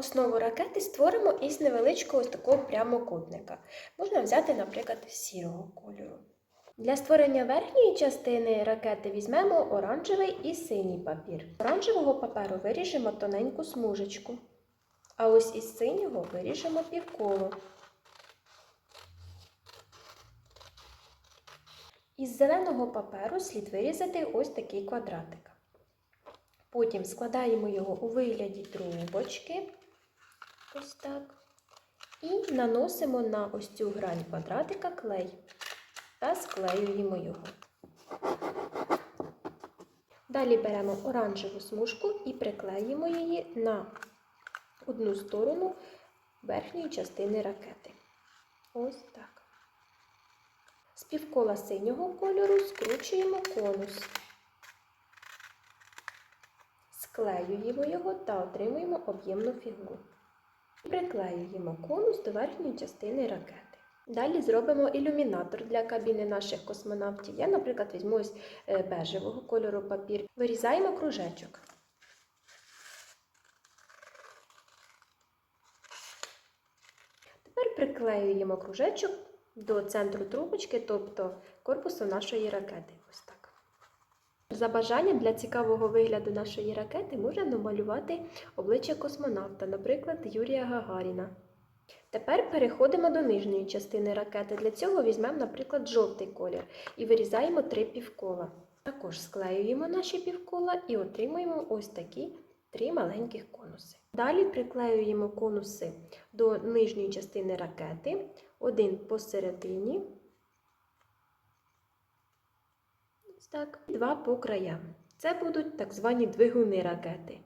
Основу ракети створимо із невеличкого такого прямокутника. Можна взяти, наприклад, сірого кольору. Для створення верхньої частини ракети візьмемо оранжевий і синій папір. З Оранжевого паперу виріжемо тоненьку смужечку, а ось із синього виріжемо півколо. Із зеленого паперу слід вирізати ось такий квадратик. Потім складаємо його у вигляді трубочки, ось так, і наносимо на ось цю грань квадратика клей та склеюємо його. Далі беремо оранжеву смужку і приклеїмо її на одну сторону верхньої частини ракети. Ось так. З півкола синього кольору скручуємо конус. Склеюємо його та отримуємо об'ємну фігуру. Приклеюємо конус до верхньої частини ракети. Далі зробимо ілюмінатор для кабіни наших космонавтів. Я, наприклад, візьму ось е, бежевого кольору папір. Вирізаємо кружечок. Тепер приклеюємо кружечок до центру трубочки, тобто корпусу нашої ракети. За бажанням для цікавого вигляду нашої ракети можна намалювати обличчя космонавта, наприклад, Юрія Гагаріна. Тепер переходимо до нижньої частини ракети. Для цього візьмемо, наприклад, жовтий колір і вирізаємо три півкола. Також склеюємо наші півкола і отримуємо ось такі три маленьких конуси. Далі приклеюємо конуси до нижньої частини ракети, один посередині, ось так, два по краям. Це будуть так звані двигуни ракети.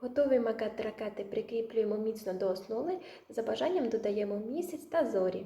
Готовий макет ракети прикріплюємо міцно до основи, за бажанням додаємо місяць та зорі.